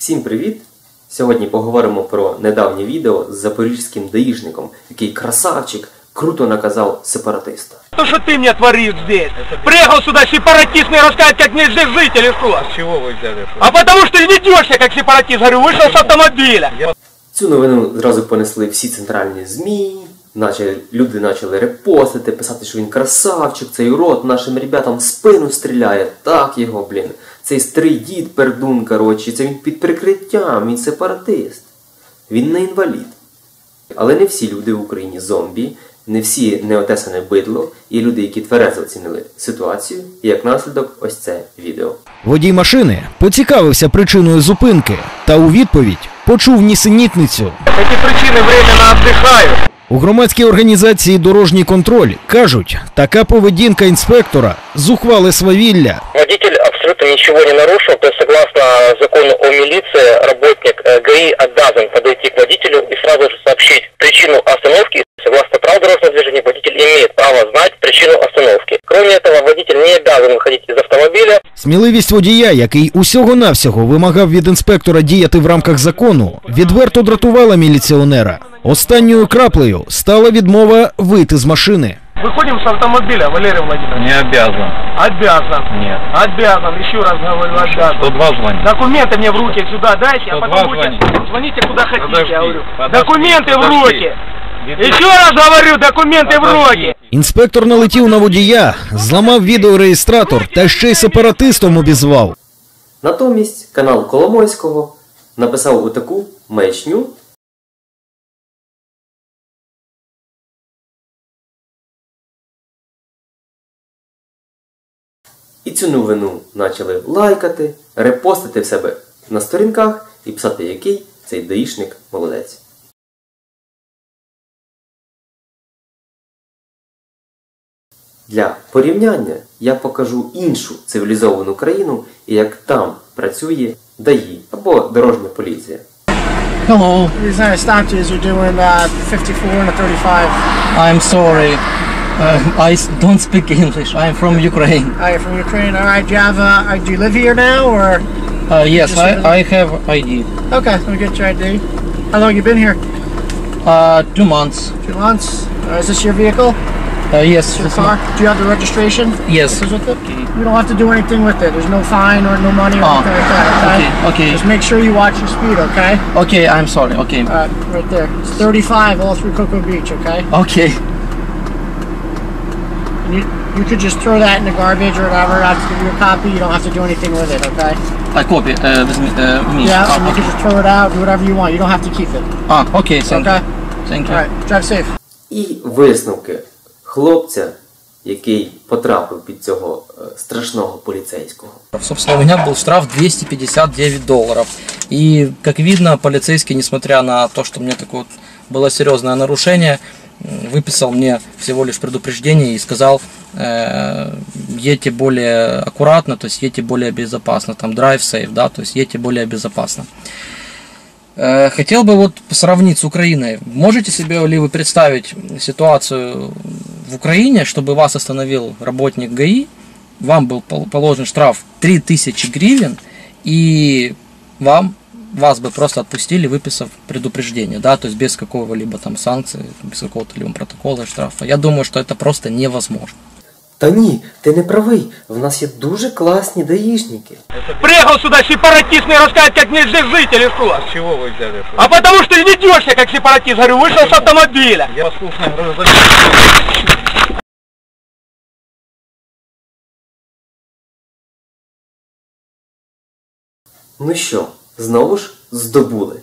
Всім привіт! Сьогодні поговоримо про недавнє відео з запорізьким даїшником, який красавчик круто наказав сепаратиста. То, что ты мне творишь здесь. Приехал сюда сепаратист мне рассказать, как мне здесь жить или что. С чего вы взяли? что- А потому что ведешь себя как сепаратист. Говорю, вышел с автомобиля. Цю новину зразу понесли всі центральні ЗМІ, начали, люди почали репостити, писати, що він красавчик, цей урод нашим ребятам в спину стріляє. Так його, блін. Цей старий дід пердун, коротше, це він під прикриттям, він сепаратист. Він не інвалід. Але не всі люди в Україні зомбі, не всі неотесане бидло, є люди, які тверезо оцінили ситуацію, і як наслідок ось це відео. Водій машини поцікавився причиною зупинки та у відповідь почув нісенітницю. Эти причины временно отдыхают. У громадській організації Дорожній контроль кажуть, така поведінка інспектора зухвале свавілля. Водитель абсолютно ничего не нарушил, то есть согласно закону о милиции, работник э, ГАИ обязан подойти к водителю и сразу же сообщить причину остановки. Согласно правил дорожного движения, водитель имеет право знать причину остановки. Кроме этого, водитель не обязан выходить из автомобиля Сміливість водія, який усього-навсього вимагав від інспектора діяти в рамках закону, відверто дратувала міліціонера. Останньою краплею стала відмова вийти з машини. Выходим с автомобиля, Валерий Владимирович. Не обязан. Обязан. Нет. Обязан. Еще раз говорю, обязан. 102 звонит. Документы мне в руки сюда дайте, а 102 потом будете... звони. Звоните куда хотите, Подожди, я говорю. подожди, Документы в подожди. руки. Веди- Еще раз говорю, документы в Подожди. руки. Інспектор налетів на водія, зламав відеореєстратор та ще й сепаратистом обізвав. Натомість канал Коломойського написав отаку маячню. І цю новину почали лайкати, репостити в себе на сторінках і писати, який цей даїшник молодець. Для порівняння я покажу іншу цивілізовану країну і як там працює ДАІ або дорожня поліція. Hello, The reason I stopped you is you're doing uh, 54 and a 35. I'm sorry. Uh, I don't speak English. I'm from Ukraine. You're from Ukraine. All right, do you have, uh, do you live here now or? Uh, yes, I, I have ID. Okay, let me get your ID. How long you been here? Uh, two months. Two months. Uh, is this your vehicle? Uh, yes. Your car? is- Do you have the registration? Yes. Goes with it? You don't have to do anything with it. There's no fine or no money or Oh, anything like that. Okay. okay, okay. Just make sure you watch your speed. Okay. Okay, I'm sorry. Okay. All right, right there. It's 35 all through Cocoa Beach. Okay. Okay. You you could just throw that in the garbage or whatever. I'll give you a copy. You don't have to do anything with it. Okay. I copy uh, with me. Uh, me. Yeah. Ah, and you can okay. just throw it out. Do whatever you want. You don't have to keep it. Ah, okay. Thank Okay. you. Thank you. All right. Drive safe. І висновки хлопця, який потрапив під цього е, страшного поліцейського. Собственно, у меня был штраф 259 долларов. И, как видно, полицейский, несмотря на то, что у меня такое было серьезное нарушение, выписал мне всего лишь предупреждение и сказал, э, едьте более аккуратно, то есть едьте более безопасно, там drive safe, да, то есть едьте более безопасно. Э, Хотел бы вот сравнить с Украиной. Можете себе ли вы представить ситуацию в Украине, чтобы вас остановил работник ГАИ, вам был пол- положен штраф 3000 гривен, и вам вас бы просто отпустили, выписав предупреждение, да, то есть без какого-либо там санкции, без какого-то либо протокола штрафа. Я думаю, что это просто невозможно. Та ні, ти не правий. В нас є дуже класні даїшники. Приехал сюда сепаратист мне рассказать, как мне здесь жить или что. С чего вы взяли? что- А потому что ведешь себя как сепаратист. Говорю, вышел с автомобиля. Я послушный гражданин. Ну що, знову ж здобули.